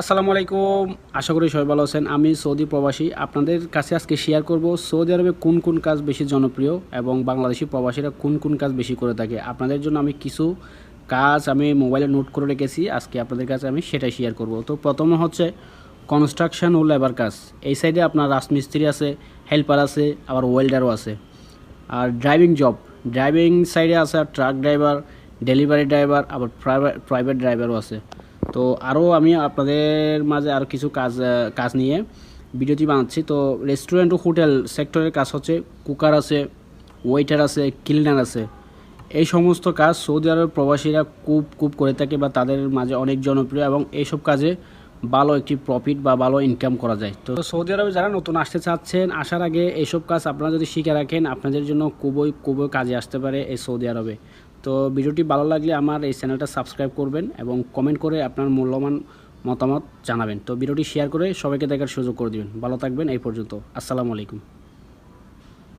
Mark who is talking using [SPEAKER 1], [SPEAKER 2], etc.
[SPEAKER 1] আসসালামু আলাইকুম। আশা করি সবাই ভালো আছেন। আমি সৌদি প্রবাসী। আপনাদের কাছে আজকে শেয়ার করব সৌদি আরবে কোন কোন কাজ বেশি জনপ্রিয় এবং বাংলাদেশি প্রবাসীরা কোন কোন কাজ বেশি করে থাকে। আপনাদের জন্য আমি কিছু কাজ আমি মোবাইলে নোট করে রেখেছি। আজকে আপনাদের কাছে আমি সেটাই শেয়ার করব। তো প্রথমে হচ্ছে কনস্ট্রাকশন ও লেবার কাজ। এই সাইডে আপনার রাজমিস্ত্রি আছে হেল্পার আছে, আবার ওয়েল্ডারও আছে। আর ড্রাইভিং জব ড্রাইভিং সাইডে আছে ট্রাক ড্রাইভার ডেলিভারি ড্রাইভার আবার প্রাইভেট প্রাইভেট ড্রাইভারও আছে। তো আরও আমি আপনাদের মাঝে আরও কিছু কাজ কাজ নিয়ে ভিডিওটি বানাচ্ছি। তো রেস্টুরেন্ট ও হোটেল সেক্টরের কাজ হচ্ছে কুকার আছে ওয়েটার আছে ক্লিনার আছে। এই সমস্ত কাজ সৌদি আরবের প্রবাসীরা খুব খুব করে থাকে বা তাদের মাঝে অনেক জনপ্রিয় এবং এইসব কাজে ভালো একটি প্রফিট বা ভালো ইনকাম করা যায়। তো সৌদি আরবে যারা নতুন আসতে চাচ্ছেন, আসার আগে এইসব কাজ আপনারা যদি শিখে রাখেন, আপনাদের জন্য খুবই খুবই কাজে আসতে পারে এই সৌদি আরবে। তো ভিডিওটি ভালো লাগলে আমার এই চ্যানেলটা সাবস্ক্রাইব করবেন এবং কমেন্ট করে আপনার মূল্যবান মতামত জানাবেন। তো ভিডিওটি শেয়ার করে সবাইকে দেখার সুযোগ করে দেবেন। ভালো থাকবেন এই পর্যন্ত। আসসালামু আলাইকুম।